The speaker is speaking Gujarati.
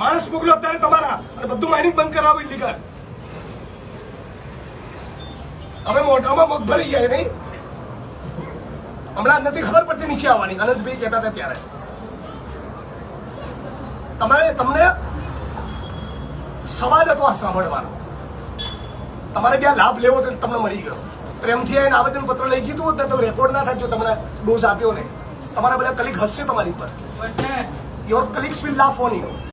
માણસ મોકલો અત્યારે તમારા. અને બધું માઇનિંગ બંધ કરાવો ઇલીગલ હવે મોઢામાં મગ ભરી જાય નહીં? હમણાં નથી ખબર પડતી નીચે આવવાની. અનંતભાઈ કહેતા હતા ત્યારે. તમારે તમને સવાલ હતો આ સાંભળવાનો. તમારે ત્યાં લાભ લેવો તો તમને મળી ગયો. પ્રેમથી આવીને આવેદન પત્ર લઈ કીધું તો રેકોર્ડ ના થાય જો તમને ડોઝ આપ્યો ને. તમારા બધા કલીગ હસશે તમારી પર your colleagues will laugh on you